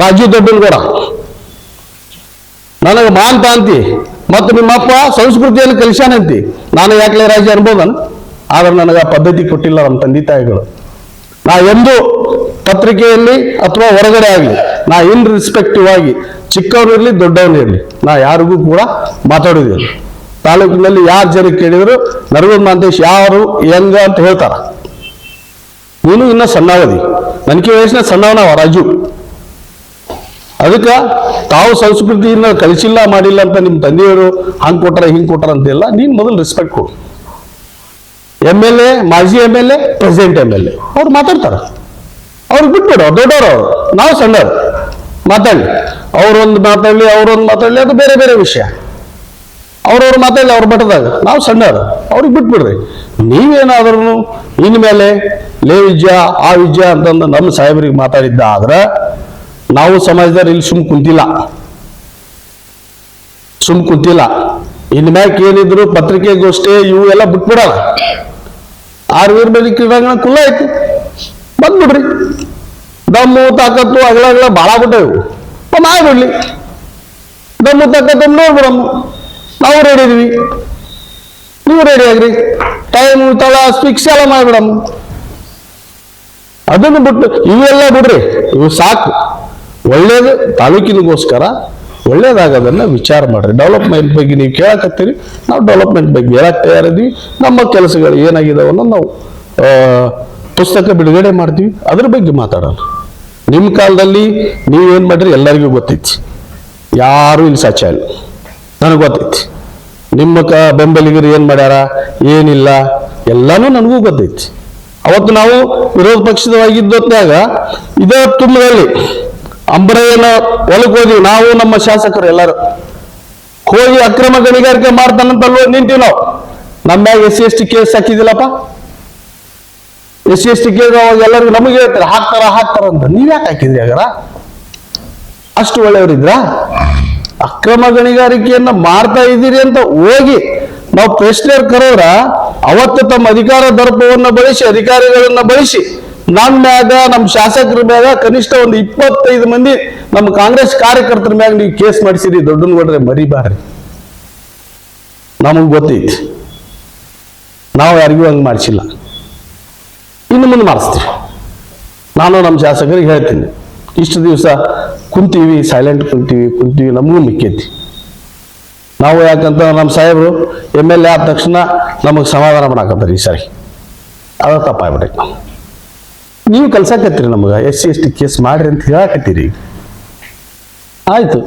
[SPEAKER 1] ರಾಜು ಕೂಡ. ನನಗೆ ಮಾನ್ ಅಂತಿ ಮತ್ತು ನಿಮ್ಮಪ್ಪ ಸಂಸ್ಕೃತಿಯನ್ನು ಕಲಿಸಾನಂತಿ ನಾನು ಯಾಕೆ ರಾಜ್ಯ ಅನ್ಬೋದನ್? ಆದ್ರೆ ನನಗೆ ಆ ಪದ್ಧತಿ ಕೊಟ್ಟಿಲ್ಲ ನಮ್ಮ ತಂದೆ ತಾಯಿಗಳು. ನಾ ಎಂದು ಪತ್ರಿಕೆಯಲ್ಲಿ ಅಥವಾ ಹೊರಗಡೆ ಆಗಲಿ, ನಾ ಇನ್ ರಿಸ್ಪೆಕ್ಟಿವ್ ಆಗಿ ಚಿಕ್ಕವನಿರಲಿ ದೊಡ್ಡವನಿರಲಿ ನಾ ಯಾರಿಗೂ ಕೂಡ ಮಾತಾಡೋದಿಲ್ಲ ತಾಲೂಕಿನಲ್ಲಿ ಯಾರು ಜನ ಕೇಳಿದ್ರು, ನರಗುಂದ ಮಾಂತೇಶ್ ಯಾರು, ಹೆಂಗ ಅಂತ ಹೇಳ್ತಾರ. ನೀನು ಇನ್ನೂ ಸಣ್ಣವದಿ. ನನಗೆ ವಯಸ್ಸಿನ ಸಣ್ಣವನವ ರಾಜು. ಅದಕ್ಕೆ ತಾವು ಸಂಸ್ಕೃತಿಯನ್ನ ಕಲಿಸಿಲ್ಲ, ಮಾಡಿಲ್ಲ ಅಂತ ನಿಮ್ಮ ತಂದೆಯವರು ಹಂಗೆ ಕೊಟ್ಟಾರ, ಹಿಂಗೆ ಕೊಟ್ಟಾರ ಅಂತಿಲ್ಲ ನೀನು ಮೊದಲು ರೆಸ್ಪೆಕ್ಟ್ ಕೊಡು. ಎಂ ಎಲ್ ಎ ಮಾಜಿ M L A president M L A ಅವ್ರು ಮಾತಾಡ್ತಾರೆ. ಅವ್ರಿಗೆ ಬಿಟ್ಬಿಡು ದೊಡ್ಡವರು ಅವರು. ನಾವು ಸಣ್ಣವ್ರು. ಮಾತಾಡಲಿ. ಅವರೊಂದು ಮಾತಾಡಲಿ, ಅವ್ರೊಂದು ಮಾತಾಡಲಿ, ಅದು ಬೇರೆ ಬೇರೆ ವಿಷಯ. ಅವ್ರವ್ರು ಮಾತಾಡಲಿ, ಅವ್ರ ಮಠದಾಗ. ನಾವು ಸಣ್ಣವರು. ಅವ್ರಿಗೆ ಬಿಟ್ಬಿಡ್ರಿ. ನೀವೇನಾದ್ರೂ ಇನ್ಮೇಲೆ ಲೇ ವಿಜ್ಯ ಆ ವಿಜ್ಯ ಅಂತಂದು ನಮ್ಮ ಸಾಹೇಬರಿಗೆ ಮಾತಾಡಿದ್ದ ಆದ್ರೆ ನಾವು ಸಮಾಜದವ್ರು ಇಲ್ಲಿ ಸುಮ್ ಕುಂತಿಲ್ಲ. ಸುಮ್ ಕುಂತಿಲ್ಲ. ಇನ್ ಮ್ಯಾಕ್ ಏನಿದ್ರು ಪತ್ರಿಕೆಗೋಷ್ಠಿ ಇವು ಎಲ್ಲ ಬಿಟ್ಬಿಡಲ್ಲ. ಆರು ವೀರ ಮೇಲೆ ಕ್ರೀಡಾಂಗಣ ಕುಲ್ಲ ಐತಿ ಬಂದ್ಬಿಡ್ರಿ. ದಮ್ಮು, ತಾಕತ್ತು ಅಗಳ ಅಗಳ ಭಾಳ ಬಿಟ್ಟವು. ಮಾಡ್ಬಿಡ್ಲಿ ದಮ್ಮು ತಾಕತ್ತು ನೋಡ್ಬಿಡಮ್ಮ. ನಾವು ರೆಡಿ ಇದೀವಿ. ನೀವು ರೆಡಿ ಆಗ್ರಿ. ಟೈಮ್ ತಳ ಫಿಕ್ಸ್ ಎಲ್ಲ ಮಾಡ್ಬಿಡಮ್ಮ. ಅದನ್ನು ಬಿಟ್ಟು ಇವೆಲ್ಲ ಬಿಡ್ರಿ. ಇವು ಸಾಕು. ಒಳ್ಳೇದು ತಾಲೂಕಿನಿಗೋಸ್ಕರ ಒಳ್ಳೇದಾಗೋದನ್ನು ವಿಚಾರ ಮಾಡ್ರಿ. ಡೆವಲಪ್ಮೆಂಟ್ ಬಗ್ಗೆ ನೀವು ಕೇಳಕತ್ತೀರಿ, ನಾವು ಡೆವಲಪ್ಮೆಂಟ್ ಬಗ್ಗೆ ಹೇಳಕ್ಕೆ ತಯಾರಿದ್ವಿ. ನಮ್ಮ ಕೆಲಸಗಳು ಏನಾಗಿದಾವನ್ನ ನಾವು ಪುಸ್ತಕ ಬಿಡುಗಡೆ ಮಾಡ್ತೀವಿ. ಅದ್ರ ಬಗ್ಗೆ ಮಾತಾಡೋಣ. ನಿಮ್ಮ ಕಾಲದಲ್ಲಿ ನೀವೇನು ಮಾಡ್ರಿ ಎಲ್ಲರಿಗೂ ಗೊತ್ತಿತ್ತು. ಯಾರು ಇಲ್ಲಿ ಸಾಚ ಇಲ್ಲ. ನನಗೆ ಗೊತ್ತೈತಿ ನಿಮ್ಮ ಕ, ಬೆಂಬಲಿಗರು ಏನು ಮಾಡ್ಯಾರ? ಏನಿಲ್ಲ. ಎಲ್ಲನೂ ನನಗೂ ಗೊತ್ತೈತಿ ಅವತ್ತು ನಾವು ವಿರೋಧ ಪಕ್ಷದವಾಗಿದ್ದೊತ್ತಾಗ ಇದೇ ತುಂಬದಲ್ಲಿ ಅಂಬರಯ್ಯನ ಹೋದ್ವಿ ನಾವು ನಮ್ಮ ಶಾಸಕರು ಎಲ್ಲರೂ. ಹೋಗಿ ಅಕ್ರಮ ಗಣಿಗಾರಿಕೆ ಮಾಡ್ತಾನಂತ ಅಲ್ಲಿ ಹೋಗಿ ನಿಂತೀವಿ ನಾವು. ನಮ್ಮ S C S T case ಹಾಕಿದಿಲ್ಲಪ್ಪ S C S T case ಅವಾಗ ಎಲ್ಲರಿಗೂ ನಮಗೆ ಹೇಳ್ತಾರೆ, ಹಾಕ್ತಾರ ಹಾಕ್ತಾರ ಅಂತ. ನೀವ್ ಯಾಕೆ ಹಾಕಿದ್ರಿ ಹಾಗಾರ? ಅಷ್ಟು ಒಳ್ಳೆಯವರಿದ್ರ? ಅಕ್ರಮ ಗಣಿಗಾರಿಕೆಯನ್ನ ಮಾಡ್ತಾ ಇದ್ದೀರಿ ಅಂತ ಹೋಗಿ ನಾವು ಪ್ರೆಸ್ನರ್ ಕರೋರ ಅವತ್ತು ತಮ್ಮ ಅಧಿಕಾರ ದರ್ಪವನ್ನ ಬಳಸಿ, ಅಧಿಕಾರಿಗಳನ್ನ ಬಳಸಿ ನಮ್ಮ ಮ್ಯಾಗ ನಮ್ಮ ಶಾಸಕರ ಮ್ಯಾಗ ಕನಿಷ್ಠ ಒಂದು ಇಪ್ಪತ್ತೈದು ಮಂದಿ ನಮ್ಮ ಕಾಂಗ್ರೆಸ್ ಕಾರ್ಯಕರ್ತರ ಮ್ಯಾಗ ನೀವು ಕೇಸ್ ಮಾಡಿಸಿರಿ ದೊಡ್ಡನಗೌಡ್ರೆ ಮರಿಬಾರ್ರಿ. ನಮಗ್ ಗೊತ್ತೈತಿ. ನಾವು ಯಾರಿಗೂ ಹಂಗೆ ಮಾಡಿಸಿಲ್ಲ. ಇನ್ನು ಮುಂದೆ ಮಾಡಿಸ್ತೀವಿ. ನಾನು ನಮ್ಮ ಶಾಸಕರಿಗೆ ಹೇಳ್ತೀನಿ. ಇಷ್ಟು ದಿವಸ ಕುಂತೀವಿ ಸೈಲೆಂಟ್ ಕುಂತೀವಿ ಕುಂತೀವಿ, ನಮಗೂ ಮಿಕ್ಕೈತಿ. ನಾವು ಯಾಕಂತ ನಮ್ಮ ಸಾಹೇಬರು ಎಂ ಎಲ್ ಎ ಆದ ತಕ್ಷಣ ನಮಗೆ ಸಮಾಧಾನ ಮಾಡಾಕತ್ತಾರೆ ಈ ಸಾರಿ. ಅದ ತಪ್ಪಾಗ್ಬಿಟ್ಟೈತೆ ನೀವು ಕಲ್ಸಾಕತ್ತೀರಿ ನಮಗೆ S C S T case ಮಾಡ್ರಿ ಅಂತ ಹೇಳಕತ್ತೀರಿ. ಆಯ್ತು,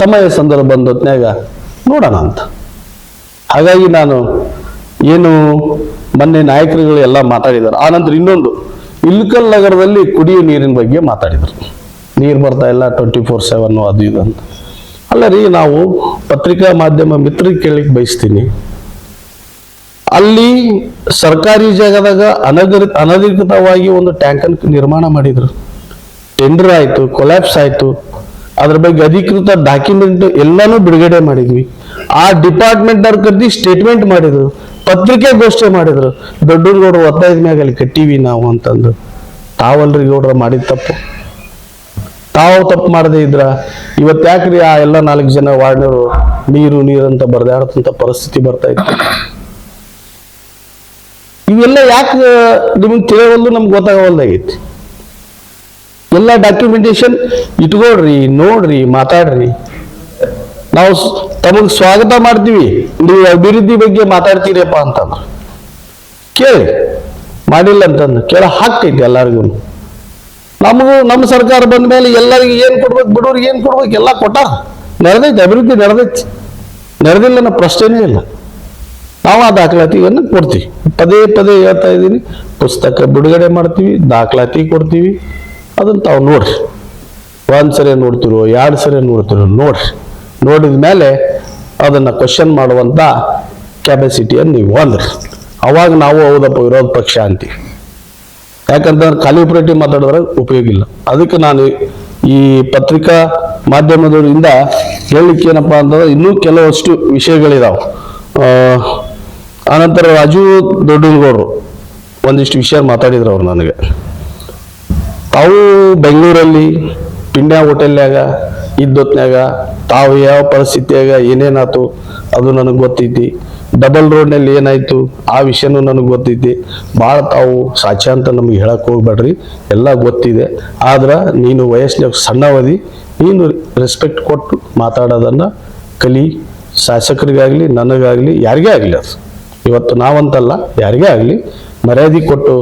[SPEAKER 1] ಸಮಯ ಸಂದರ್ಭ ಬಂದ ಹೊತ್ನ್ಯಾಗ ನೋಡೋಣ ಅಂತ. ಹಾಗಾಗಿ ನಾನು ಏನು ಮೊನ್ನೆ ನಾಯಕರುಗಳು ಎಲ್ಲ ಮಾತಾಡಿದ್ದಾರೆ ಆನಂತರ ಇನ್ನೊಂದು, ಇಲ್ಕಲ್ ನಗರದಲ್ಲಿ ಕುಡಿಯುವ ನೀರಿನ ಬಗ್ಗೆ ಮಾತಾಡಿದರು. ನೀರು ಬರ್ತಾ ಇಲ್ಲ ಟ್ವೆಂಟಿ ಫೋರ್ ಸೆವೆನ್ ಅದು ಇದು ಅಂತ. ಅಲ್ಲ ರೀ, ನಾವು ಪತ್ರಿಕಾ ಮಾಧ್ಯಮ ಮಿತ್ರರಿಗೆ ಕೇಳಲಿಕ್ಕೆ ಬಯಸ್ತೀನಿ. ಅಲ್ಲಿ ಸರ್ಕಾರಿ ಜಾಗದಾಗ ಅನಗರಿ, ಅನಧಿಕೃತವಾಗಿ ಒಂದು ಟ್ಯಾಂಕನ್ ನಿರ್ಮಾಣ ಮಾಡಿದ್ರು. ಟೆಂಡರ್ ಆಯಿತು ಕೊಲ್ಯಾಪ್ಸ್ ಆಯಿತು. ಅದ್ರ ಬಗ್ಗೆ ಅಧಿಕೃತ ಡಾಕ್ಯುಮೆಂಟ್ ಎಲ್ಲಾನು ಬಿಡುಗಡೆ ಮಾಡಿದ್ವಿ. ಆ ಡಿಪಾರ್ಟ್ಮೆಂಟ್ ಅವ್ರ ಕರ್ದಿ ಸ್ಟೇಟ್ಮೆಂಟ್ ಮಾಡಿದ್ರು. ಪತ್ರಿಕೆ ಗೋಷ್ಠಿ ಮಾಡಿದ್ರು. ದೊಡ್ಡಗೌಡರು ಒತ್ತಾಯದ ಮ್ಯಾಗ ಅಲ್ಲಿ ಕಟ್ಟೀವಿ ನಾವು ಅಂತಂದು. ತಾವಲ್ರಿ ಗೌಡ್ರ ಮಾಡಿದ ತಪ್ಪು. ತಾವು ತಪ್ಪು ಮಾಡದೇ ಇದ್ರ. ಇವತ್ತು ಯಾಕ್ರಿ ಆ ಎಲ್ಲ ನಾಲ್ಕು ಜನ ವಾರ್ಡ್ನವರು, ನೀರು ನೀರು ಅಂತ ಬರ್ದಾಡತಂತ ಪರಿಸ್ಥಿತಿ ಬರ್ತಾ ಇತ್ತು. ಇವೆಲ್ಲ ಯಾಕೆ ನಿಮಗೆ ತಿಳಿಯವಲ್ದು ನಮ್ಗೆ ಗೊತ್ತಾಗವಲ್ದಾಗೈತಿ. ಎಲ್ಲ ಡಾಕ್ಯುಮೆಂಟೇಶನ್ ಇಟ್ಕೊಳ್ರಿ, ನೋಡ್ರಿ, ಮಾತಾಡ್ರಿ. ನಾವು ತಮಗ್ ಸ್ವಾಗತ ಮಾಡ್ತೀವಿ. ನೀವು ಅಭಿವೃದ್ಧಿ ಬಗ್ಗೆ ಮಾತಾಡ್ತೀರಪ್ಪ ಅಂತಂದ್ರೆ. ಕೇಳಿ, ಮಾಡಿಲ್ಲ ಅಂತಂದು ಕೇಳ ಹಾಕ್ತೈತಿ ಎಲ್ಲರಿಗೂ ನಮಗೂ, ನಮ್ಮ ಸರ್ಕಾರ ಬಂದ ಮೇಲೆ ಎಲ್ಲರಿಗೆ ಏನು ಕೊಡ್ಬೇಕು, ಬಿಡೋರಿಗೆ ಏನು ಕೊಡ್ಬೇಕು, ಎಲ್ಲ ಕೊಟ್ಟ. ನಡೆದೈತಿ ಅಭಿವೃದ್ಧಿ ನಡೆದೈತಿ ನಡೆದಿಲ್ಲ ಅನ್ನೋ ಪ್ರಶ್ನೆನೇ ಇಲ್ಲ. ನಾವು ಆ ದಾಖಲಾತಿಯನ್ನು ಕೊಡ್ತೀವಿ. ಪದೇ ಪದೇ ಹೇಳ್ತಾ ಇದ್ದೀನಿ. ಪುಸ್ತಕ ಬಿಡುಗಡೆ ಮಾಡ್ತೀವಿ, ದಾಖಲಾತಿ ಕೊಡ್ತೀವಿ. ಅದನ್ನು ತಾವು ನೋಡ್ರಿ. ಒಂದು ಸರಿ ನೋಡ್ತಿರೋ, ಎರಡು ಸರಿ ನೋಡ್ತಿರೋ ನೋಡ್ರಿ. ನೋಡಿದ ಮೇಲೆ ಅದನ್ನು ಕ್ವಶನ್ ಮಾಡುವಂಥ ಕೆಪಾಸಿಟಿಯನ್ನು ನೀವು ಹೊಂದ್ರಿ. ಅವಾಗ ನಾವು ಹೌದಪ್ಪ, ವಿರೋಧ ಪಕ್ಷ ಅಂತೀವಿ. ಯಾಕಂತಂದ್ರೆ ಕ್ಯಾಲಿಬ್ರೇಟಿ ಮಾತಾಡಿದ್ರೆ ಉಪಯೋಗ ಇಲ್ಲ. ಅದಕ್ಕೆ ನಾನು ಈ ಪತ್ರಿಕಾ ಮಾಧ್ಯಮದವರಿಂದ ಹೇಳಲಿಕ್ಕೆ ಏನಪ್ಪ ಅಂತಂದ್ರೆ ಇನ್ನೂ ಕೆಲವಷ್ಟು ವಿಷಯಗಳಿದಾವೆ. ಆನಂತರ ರಾಜು ದೊಡ್ಡಗೌಡರು ಒಂದಿಷ್ಟು ವಿಷಯ ಮಾತಾಡಿದ್ರು ಅವ್ರು ನನಗೆ. ತಾವು ಬೆಂಗಳೂರಲ್ಲಿ ಪಿಂಡ್ಯಾ ಹೋಟೆಲ್ನಾಗ ಇದ್ದೊತ್ನಾಗ ತಾವು ಯಾವ ಪರಿಸ್ಥಿತಿಯಾಗ ಏನೇನಾಯ್ತು ಅದು ನನಗೆ ಗೊತ್ತೈತಿ. ಡಬಲ್ ರೋಡ್ನಲ್ಲಿ ಏನಾಯ್ತು ಆ ವಿಷಯನೂ ನನಗೆ ಗೊತ್ತೈತಿ. ಭಾಳ ತಾವು ಸಾಚ ಅಂತ ನಮಗೆ ಹೇಳಕ್ ಹೋಗ್ಬೇಡ್ರಿ. ಎಲ್ಲ ಗೊತ್ತಿದೆ. ಆದ್ರೆ ನೀನು ವಯಸ್ಸಿನಾಗ ಸಣ್ಣವದಿ, ನೀನು ರೆಸ್ಪೆಕ್ಟ್ ಕೊಟ್ಟು ಮಾತಾಡೋದನ್ನ ಕಲಿ ಶಾಸಕರಿಗಾಗಲಿ, ನನಗಾಗಲಿ, ಯಾರಿಗೇ ಆಗಲಿ ಅದು. ಇವತ್ತು ನಾವಂತಲ್ಲ, ಯಾರಿಗೇ ಆಗಲಿ, ಮರ್ಯಾದೆ ಕೊಟ್ಟು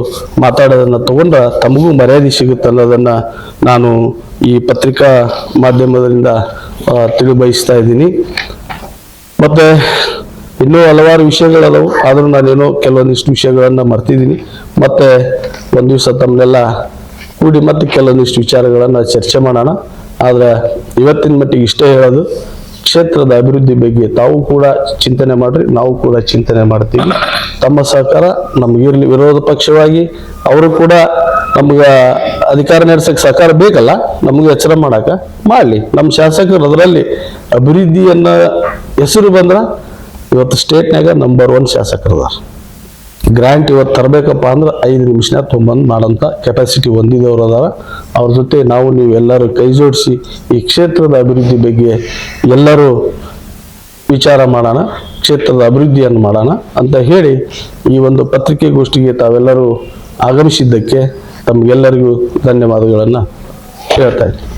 [SPEAKER 1] ಮಾತಾಡೋದನ್ನು ತಗೊಂಡ್ರೆ ತಮಗೂ ಮರ್ಯಾದೆ ಸಿಗುತ್ತೆ ಅನ್ನೋದನ್ನು ನಾನು ಈ ಪತ್ರಿಕಾ ಮಾಧ್ಯಮದಿಂದ ತಿಳಿ ತಿಳಿಬಯಸ್ತಾ ಇದ್ದೀನಿ. ಮತ್ತು ಇನ್ನೂ ಹಲವಾರು ವಿಷಯಗಳದಾವು ಆದರೂ ನಾನೇನೋ ಕೆಲವೊಂದಿಷ್ಟು ವಿಷಯಗಳನ್ನು ಮರ್ತಿದ್ದೀನಿ. ಮತ್ತು ಒಂದು ದಿವಸ ತಮ್ಮನ್ನೆಲ್ಲ ಕೂಡಿ ಮತ್ತೆ ಕೆಲವೊಂದಿಷ್ಟು ವಿಚಾರಗಳನ್ನು ಚರ್ಚೆ ಮಾಡೋಣ. ಆದರೆ ಇವತ್ತಿನ ಮಟ್ಟಿಗೆ ಇಷ್ಟೇ ಹೇಳೋದು ಕ್ಷೇತ್ರದ ಅಭಿವೃದ್ಧಿ ಬಗ್ಗೆ ತಾವು ಕೂಡ ಚಿಂತನೆ ಮಾಡ್ರಿ, ನಾವು ಕೂಡ ಚಿಂತನೆ ಮಾಡ್ತೀವಿ. ತಮ್ಮ ಸಹಕಾರ ನಮಗಿರ್ಲಿ ವಿರೋಧ ಪಕ್ಷವಾಗಿ ಅವರು ಕೂಡ ನಮ್ಗೆ ಅಧಿಕಾರ ನಡೆಸಕ್ಕೆ ಸಹಕಾರ ಬೇಕಲ್ಲ, ನಮಗೆ ಎಚ್ಚರ ಮಾಡಾಕ ಮಾಡಲಿ. ನಮ್ಮ ಶಾಸಕರು ಅದರಲ್ಲಿ ಅಭಿವೃದ್ಧಿಯನ್ನ ಹೆಸರು ಬಂದ್ರ ಇವತ್ತು ಸ್ಟೇಟ್ನಾಗ ನಂಬರ್ ಒನ್ ಶಾಸಕರದಾರ ಗ್ರ್ಯಾಂಟ್ ಇವತ್ತು ತರಬೇಕಪ್ಪ ಅಂದ್ರೆ ಐದು ನಿಮಿಷನಾಗ ತೊಗೊಂಬಂದು ಮಾಡೋಂಥ ಕೆಪಾಸಿಟಿ ಹೊಂದಿದವರು ಅದಾರ. ಅವ್ರ ಜೊತೆ ನಾವು ನೀವು ಎಲ್ಲರೂ ಕೈ ಜೋಡಿಸಿ ಈ ಕ್ಷೇತ್ರದ ಅಭಿವೃದ್ಧಿ ಬಗ್ಗೆ ಎಲ್ಲರೂ ವಿಚಾರ ಮಾಡೋಣ, ಕ್ಷೇತ್ರದ ಅಭಿವೃದ್ಧಿಯನ್ನು ಮಾಡೋಣ ಅಂತ ಹೇಳಿ ಈ ಒಂದು ಪತ್ರಿಕೆಗೋಷ್ಠಿಗೆ ತಾವೆಲ್ಲರೂ ಆಗಮಿಸಿದ್ದಕ್ಕೆ ತಮಗೆಲ್ಲರಿಗೂ ಧನ್ಯವಾದಗಳನ್ನು ಹೇಳ್ತಾ ಇದ್ದೀನಿ.